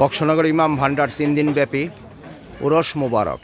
বক্সনগর ইমাম ভান্ডার তিন দিন ব্যাপী উরস মোবারক।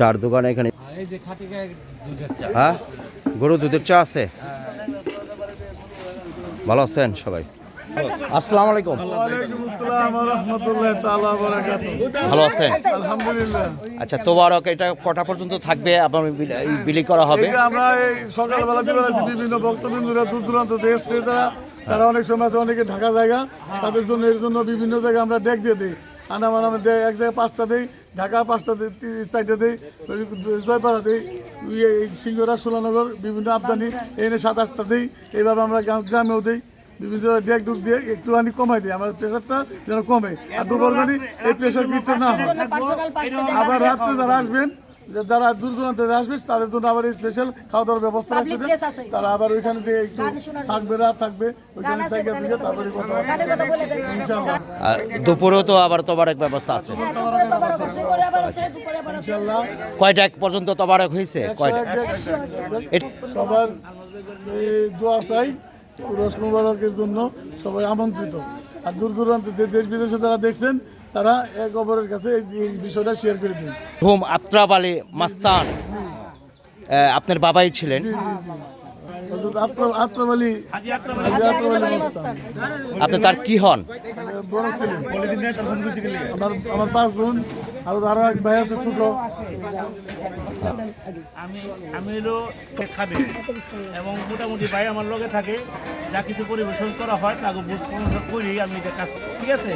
চার দোকান এখানে। হ্যাঁ? গরু দুধের চা আছে? ভালো আছেন সবাই? আসসালামু আলাইকুম। ভালো আছেন? আচ্ছা তোবারক এটা কটা পর্যন্ত থাকবে? আপনার বিল- বিলি করা হবে? আমরা এই সকালবেলা বিভিন্ন ভক্তবিন্দুরা দূর দূরান্ত তারা তারা অনেক সময় আছে অনেকে ঢাকা জায়গা। তাদের জন্য এর জন্য বিভিন্ন জায়গায় আমরা ডেক দিয়ে দিই। আনামান আমরা দেয় এক জায়গায় পাঁচটা দিই ঢাকা পাঁচটা দিই তি- চারটা দিই জয়পাড়া দিই ইয়ে, এই সিংহরা সোলানগর বিভিন্ন আবদানি এনে সাত আটটা দিই এইভাবে আমরা গ্রাম- গ্রামেও দিই বিভিন্ন ডেক ডুক দিয়ে একটুখানি কমাই দিই আমার প্রেশারটা যেন কমে। আর দুপুরখানি এই প্রেশার কিটটা না হয়। আবার রাত্রে যারা আসবেন যারা দূর দূরান্ত আসবে তাদের জন্য আবার স্পেশাল খাওয়া দাওয়ার ব্যবস্থা আছে। তারা আবার ওইখানে থেকে একটু। থাকবে রাত থাকবে ওইখানে আছে, থেকে তারপরে কথা হবে। গানে কথা বলে দেয়। ইনশাআল্লাহ আর দুপুরেও তো আবার তোবারক ব্যবস্থা আছে। হ্যাঁ, কয়টা এক পর্যন্ত তোবারক হয়েছে? কয়টা? সবার দোয়া চাই রস মুবারকের জন্য সবাই আমন্ত্রিত। আর দূর দূরান্ত যে দেশ বিদেশে যারা দেখছেন তারা এক অপরের কাছে এই- বিষয়টা শেয়ার করে দিন। হুম আত্রাব আলী মাস্তান আপনার বাবাই ছিলেন। আপনি তার কি হন? বড় আমার আমার পাঁচ বোন আর আরও এক ভাই আছে ছোট। আমি আমি হলো খাবে এবং মোটামুটি ভাই আমার লগে থাকে। যা কিছু পরিবেশন করা হয় তাকে বুঝ করি আমি এটা কাজ ঠিক আছে?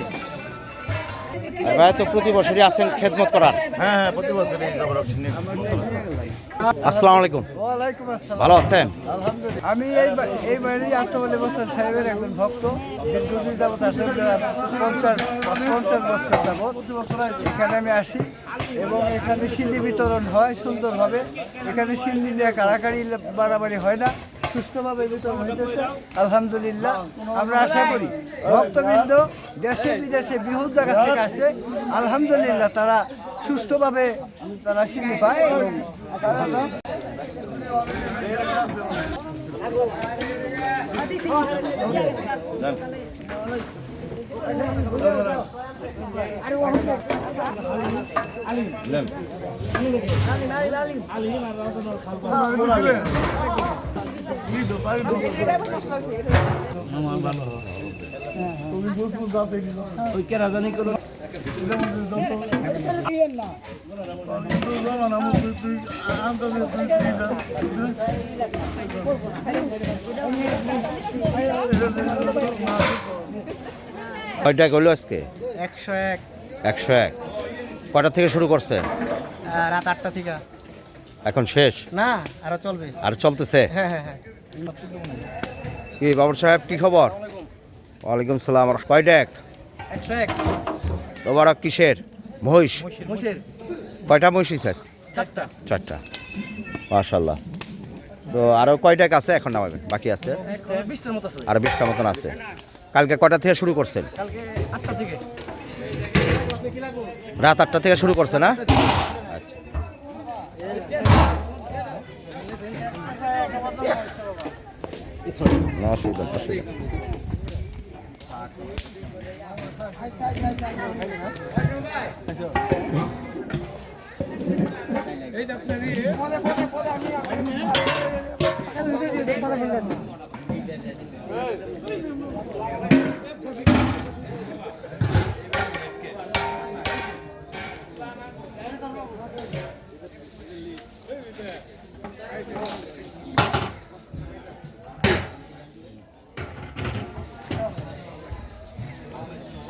ভাই তো প্রতি বছরই আসেন খেদমত করার? হ্যাঁ হ্যাঁ প্রতি বছর আসসালামু আলাইকুম। ওয়ালাইকুম আসসালাম। ভালো আছেন? আলহামদুলিল্লাহ। আমি এই এই বাড়ি আত্মবলী বছর সাহেবের একজন ভক্ত। দীর্ঘদিন যাবত আসলে পঞ্চাশ পঞ্চাশ বছর যাবত এখানে আমি আসি এবং এখানে সিন্নি বিতরণ হয় সুন্দরভাবে। এখানে সিন্নি নিয়ে কাড়াকাড়ি বাড়াবাড়ি হয় না। সুস্থভাবে বিতরণ হইতেছে। আলহামদুলিল্লাহ আমরা আশা করি ভক্তবৃন্দ দেশে বিদেশে বিভিন্ন জায়গা থেকে আসে। আলহামদুলিল্লাহ তারা সুস্থভাবে তারা সিন্নি পায় এবং ওই কেরাজানি করে কয়টা করল আজকে? একশো এক। একশো এক। কয়টা থেকে শুরু করছে রাত আটটা থেকে। এখন শেষ? না আরও চলবে। আর চলতেছে? হ্যাঁ হ্যাঁ হ্যাঁ। কি বাবর সাহেব কি খবর? ওয়ালাইকুম সালাম কয়টা এক একশো এক। তোবারক কিসের? মহিষ? কয়টা মহিষ আছে চারটা। চারটা। মাশাল্লাহ তো আরও কয়টা আছে এখন নামাবেন? বাকি আছে? বিশটার মতো আছে। আর বিশটা মতন আছে। কালকে কটা থেকে শুরু করছেন? কালকে আটটা থেকে। রাত আটটা থেকে শুরু করছে না? আচ্ছা। না অসুবিধা অসুবিধা নেই।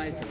দাঁড়াইছে।